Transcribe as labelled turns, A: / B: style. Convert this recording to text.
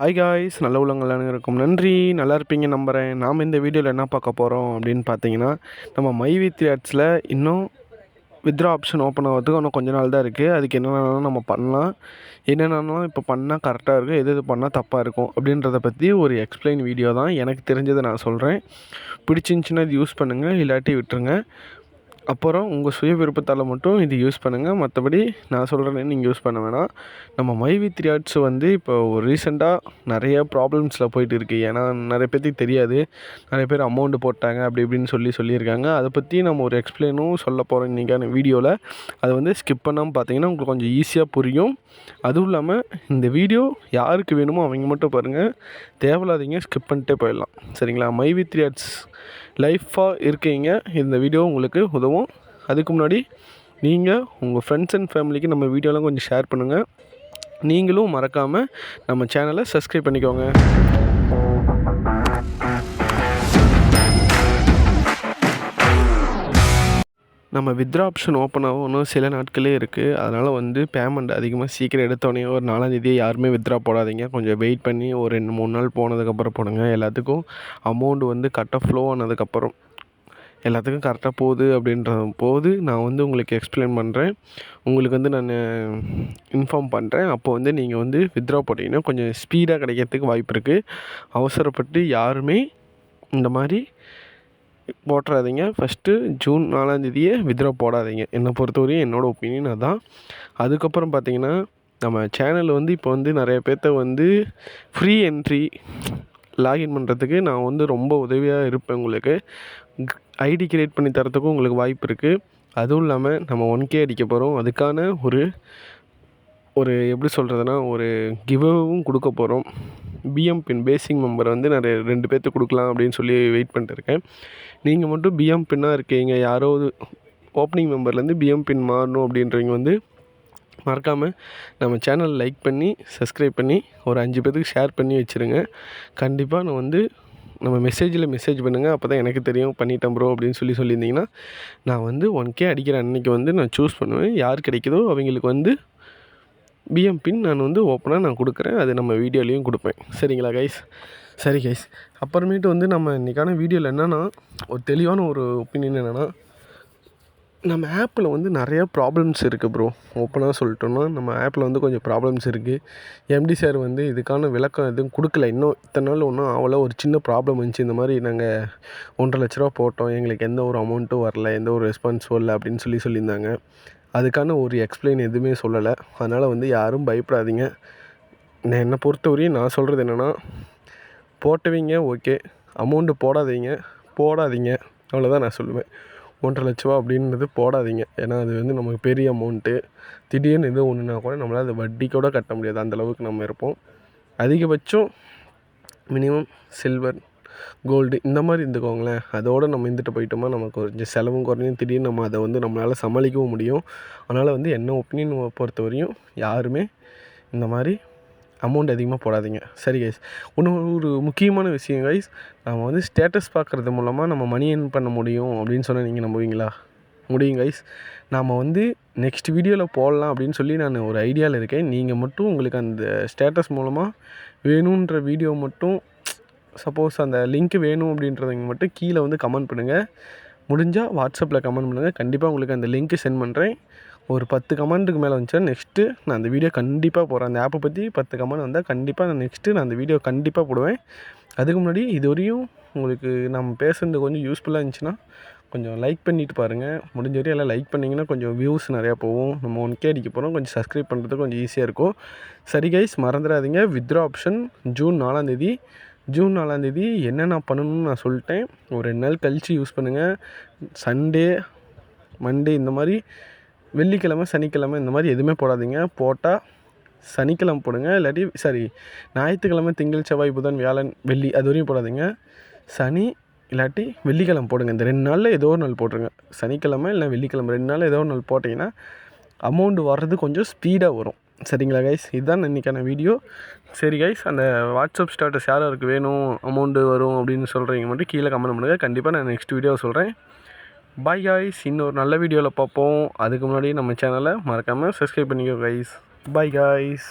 A: Hi guys நல்ல உள்ளங்கள் இருக்கும் நன்றி. நல்லா இருப்பீங்க நம்புகிறேன் நாம் இந்த வீடியோவில் என்ன பார்க்க போகிறோம் அப்படின்னு பார்த்தீங்கன்னா நம்ம மை வித் ஆட்ஸில் இன்னும் வித்ரா ஆப்ஷன் ஓப்பன் ஆகிறதுக்கு இன்னும் கொஞ்ச நாள் தான் இருக்குது அதுக்கு என்னென்னாலும் நம்ம பண்ணலாம். என்னென்னாலும் இப்போ பண்ணால் கரெக்டாக இருக்கும். எது எது பண்ணால் தப்பாக இருக்கும் அப்படின்றத பற்றி ஒரு எக்ஸ்பிளைன் வீடியோ தான். எனக்கு தெரிஞ்சதை நான் சொல்கிறேன் பிடிச்சிருந்துச்சின்னா இது யூஸ் பண்ணுங்கள் இல்லாட்டி விட்டுருங்க. அப்புறம் உங்கள் சுய விருப்பத்தால் மட்டும் இது யூஸ் பண்ணுங்கள் மற்றபடி நான் சொல்கிறேனே நீங்கள் யூஸ் பண்ண வேணாம். நம்ம மை த்ரீ ஆர்ட்ஸ் வந்து இப்போ ஒரு ரீசெண்டாக நிறைய ப்ராப்ளம்ஸில் போயிட்டு இருக்குது ஏன்னா நிறைய பேர்த்துக்கு தெரியாது. நிறைய பேர் அமௌண்ட்டு போட்டாங்க அப்படி இப்படின்னு சொல்லி சொல்லியிருக்காங்க. அதை பற்றி நம்ம ஒரு எக்ஸ்பிளைனும் சொல்ல போகிறோம் இன்றைக்கான வீடியோவில் அது வந்து ஸ்கிப் பண்ணாமல் பார்த்தீங்கன்னா உங்களுக்கு கொஞ்சம் ஈஸியாக புரியும். அதுவும் இல்லாமல் இந்த வீடியோ யாருக்கு வேணுமோ அவங்க மட்டும் பாருங்கள் தேவையில்லாதீங்க ஸ்கிப் பண்ணிட்டே போயிடலாம். சரிங்களா? மை த்ரீ ஆர்ட்ஸ் லைஃபாக இருக்கீங்க. இந்த வீடியோ உங்களுக்கு உதவும். அதுக்கு முன்னாடி நீங்கள் உங்கள் ஃப்ரெண்ட்ஸ் அண்ட் ஃபேமிலிக்கு நம்ம வீடியோலாம் கொஞ்சம் ஷேர் பண்ணுங்கள் நீங்களும் மறக்காமல் நம்ம சேனலை சப்ஸ்கிரைப் பண்ணிக்கோங்க. நம்ம வித்ரா ஆப்ஷன் ஓப்பன் ஆகணும் சில நாட்களே இருக்குது அதனால் வந்து பேமெண்ட் அதிகமாக சீக்கிரம் எடுத்தோடனே ஒரு நாலாந்தேதியே யாருமே வித்ரா போடாதீங்க. கொஞ்சம் வெயிட் பண்ணி ஒரு ரெண்டு மூணு நாள் போனதுக்கப்புறம் போடுங்க. எல்லாத்துக்கும் அமௌண்ட் வந்து கரெக்டாக ஃப்ளோ ஆனதுக்கப்புறம் எல்லாத்துக்கும் கரெக்டாக போகுது அப்படின்ற போது நான் வந்து உங்களுக்கு எக்ஸ்பிளைன் பண்ணுறேன் உங்களுக்கு வந்து நான் இன்ஃபார்ம் பண்ணுறேன் அப்போ வந்து நீங்கள் வந்து வித்ரா போட்டிங்கன்னா கொஞ்சம் ஸ்பீடாக கிடைக்கிறதுக்கு வாய்ப்பு இருக்குது அவசரப்பட்டு யாருமே இந்த மாதிரி போட்டுறாதீங்க. ஃபஸ்ட்டு ஜூன் நாலாந்தேதியே வித்ரா போடாதீங்க. என்னை பொறுத்தவரையும் என்னோடய ஒப்பீனியன் அதுதான் அதுக்கப்புறம் பார்த்தீங்கன்னா நம்ம சேனல் வந்து இப்போ வந்து நிறைய பேர்த்த வந்து ஃப்ரீ என்ட்ரி லாகின் பண்ணுறதுக்கு நான் வந்து ரொம்ப உதவியாக இருப்பேன் உங்களுக்கு. ஐடி கிரியேட் பண்ணி தரத்துக்கும் உங்களுக்கு வாய்ப்பு இருக்குது அதுவும் இல்லாமல் நம்ம ஒன் கே அடிக்க போகிறோம் அதுக்கான ஒரு ஒரு எப்படி சொல்கிறதுனா ஒரு கிவ்வும் கொடுக்க போகிறோம் பிஎம் பின் பேசிக் மெம்பர் வந்து நிறைய ரெண்டு பேர்த்துக்கு கொடுக்கலாம் அப்படின்னு சொல்லி வெயிட் பண்ணிட்டு இருக்கேன். நீங்கள் மட்டும் பிஎம் பின்னாக இருக்கீங்க. யாராவது ஓப்பனிங் மெம்பர்லேருந்து பிஎம் பின் மாறணும் அப்படின்றவங்க வந்து மறக்காமல் நம்ம சேனல் லைக் பண்ணி சப்ஸ்கிரைப் பண்ணி ஒரு அஞ்சு பேர்த்துக்கு ஷேர் பண்ணி வச்சுருங்க. கண்டிப்பாக நான் வந்து நம்ம மெசேஜில் மெசேஜ் பண்ணுங்கள் அப்போ தான் எனக்கு தெரியும் பண்ணிட்டேன் ப்ரோ அப்படின்னு சொல்லி சொல்லியிருந்தீங்கன்னா நான் வந்து ஒன் கே அடிக்கிற அன்றைக்கி வந்து நான் சூஸ் பண்ணுவேன். யார் கிடைக்குதோ அவங்களுக்கு வந்து பிஎம் பின் நான் வந்து ஓப்பனாக நான் கொடுக்குறேன். அது நம்ம வீடியோலேயும் கொடுப்பேன். சரிங்களா கைஸ் சரி கைஸ் அப்புறமேட்டு வந்து நம்ம இன்றைக்கான வீடியோவில் என்னென்னா ஒரு தெளிவான ஒரு ஒப்பீனியன் என்னென்னா நம்ம ஆப்பில் வந்து நிறையா ப்ராப்ளம்ஸ் இருக்குது ப்ரோ ஓப்பனாக சொல்லிட்டோன்னா நம்ம ஆப்பில் வந்து கொஞ்சம் ப்ராப்ளம்ஸ் இருக்குது எம்டி சார் வந்து இதுக்கான விளக்கம் எதுவும் கொடுக்கல. இன்னும் இத்தனை நாள் ஒன்றும் அவ்வளோ ஒரு சின்ன ப்ராப்ளம் வந்துச்சு இந்த மாதிரி நாங்கள் ஒன்றரை லட்ச ரூபா போட்டோம். எங்களுக்கு எந்த ஒரு அமௌண்ட்டும் வரல. எந்த ஒரு ரெஸ்பான்ஸும் இல்லை அப்படின்னு சொல்லி சொல்லியிருந்தாங்க. அதுக்கான ஒரு எக்ஸ்பிளைன் எதுவுமே சொல்லலை. அதனால் வந்து யாரும் பயப்படாதீங்க. நான் என்னை பொறுத்தவரையும் நான் சொல்கிறது என்னென்னா போட்டவங்க ஓகே அமௌண்ட்டு போடாதீங்க போடாதீங்க. அவ்வளோதான் நான் சொல்லுவேன். ஒன்றரை லட்ச ரூபா அப்படின்றது போடாதீங்க. ஏன்னா அது வந்து நமக்கு பெரிய அமௌண்ட்டு திடீர்னு எதுவும் ஒன்றுனா கூட நம்மளால் அது வட்டி கூட கட்ட முடியாது. அந்தளவுக்கு நம்ம இருப்போம். அதிகபட்சம் மினிமம் சில்வர் கோல்டு இந்த மாதிரி இருந்துக்கோங்களேன். அதோடு நம்ம இருந்துட்டு போயிட்டோமா நமக்கு கொஞ்சம் செலவும் குறையும். திடீர்னு நம்ம அதை வந்து நம்மளால் சமாளிக்கவும் முடியும். அதனால் வந்து என்ன ஒப்பீனியன் பொறுத்த வரையும் யாருமே இந்த மாதிரி அமௌண்ட் அதிகமாக போடாதீங்க. சரி கைஸ் இன்னொரு ஒரு முக்கியமான விஷயம் கைஸ் நம்ம வந்து ஸ்டேட்டஸ் பார்க்குறது மூலமாக நம்ம மணி ஏர்ன் பண்ண முடியும் அப்படின்னு சொன்னால் நீங்கள் நம்புவீங்களா? முடியும் கைஸ் நாம் வந்து நெக்ஸ்ட் வீடியோவில் போடலாம் அப்படின்னு சொல்லி நான் ஒரு ஐடியாவில் இருக்கேன். நீங்கள் மட்டும் உங்களுக்கு அந்த ஸ்டேட்டஸ் மூலமாக வேணுன்ற வீடியோ மட்டும் சப்போஸ் அந்த லிங்க் வேணும் அப்படின்றவங்க மட்டும் கீழே வந்து கமெண்ட் பண்ணுங்கள் முடிஞ்சால் வாட்ஸ்அப்பில் கமெண்ட் பண்ணுங்கள் கண்டிப்பாக உங்களுக்கு அந்த லிங்க்கு சென்ட் பண்ணுறேன் ஒரு பத்து கமெண்ட்டுக்கு மேலே வந்துச்சுன்னா நெக்ஸ்ட்டு நான் அந்த வீடியோ கண்டிப்பாக போடுறேன். அந்த ஆப்பை பற்றி பத்து கமெண்ட் வந்தால் கண்டிப்பாக நான் நெக்ஸ்ட்டு நான் அந்த வீடியோ கண்டிப்பாக போடுவேன். அதுக்கு முன்னாடி இது வரையும் உங்களுக்கு நம்ம பேசுகிறது கொஞ்சம் யூஸ்ஃபுல்லாக இருந்துச்சுன்னா கொஞ்சம் லைக் பண்ணிட்டு பாருங்கள் முடிஞ்ச வரையும் எல்லாம் லைக் பண்ணிங்கன்னா கொஞ்சம் வியூஸ் நிறையா போகும். நம்ம ஒன் கே அடிக்க போகிறோம் கொஞ்சம் சப்ஸ்கிரைப் பண்ணுறதுக்கு கொஞ்சம் ஈஸியாக இருக்கும். சரி கைஸ் மறந்துடாதீங்க. வித்ரா ஆப்ஷன் ஜூன் நாலாந்தேதி ஜூன் நாலாந்தேதி என்னென்ன பண்ணணும்னு நான் சொல்லிட்டேன். ஒரு ரெண்டு நாள் கழித்து யூஸ் பண்ணுங்கள் சண்டே மண்டே இந்த மாதிரி வெள்ளிக்கிழமை சனிக்கிழமை இந்த மாதிரி எதுவுமே போடாதீங்க. போட்டால் சனிக்கிழமை போடுங்க. இல்லாட்டி சாரி ஞாயிற்றுக்கிழமை திங்கள் செவ்வாய் புதன் வியாழன் வெள்ளி அது வரையும் போடாதீங்க. சனி இல்லாட்டி வெள்ளிக்கிழமை போடுங்க. இந்த ரெண்டு நாளில் ஏதோ ஒரு நாள் போட்டுருங்க. சனிக்கிழமை இல்லை வெள்ளிக்கிழமை ரெண்டு நாளில் ஏதோ ஒரு நாள் போட்டிங்கன்னா அமௌண்ட் வர்றது கொஞ்சம் ஸ்பீடாக வரும். சரிங்களா கைஸ் இதுதான் இன்றைக்கான வீடியோ சரி கைஸ் அந்த வாட்ஸ்அப் ஸ்டேட்டஸ் யார் யாருக்கு வேணும் அமௌண்ட்டு வரும் அப்படின்னு சொல்கிறீங்க மட்டும் கீழே கமெண்ட் பண்ணுங்கள் கண்டிப்பாக நான் நெக்ஸ்ட் வீடியோ சொல்கிறேன் பாய் காய்ஸ் இன்னொரு நல்ல வீடியோவில் பார்ப்போம். அதுக்கு முன்னாடி நம்ம சேனலை மறக்காமல் சப்ஸ்கிரைப் பண்ணிக்கோ கைஸ் பாய் காய்ஸ்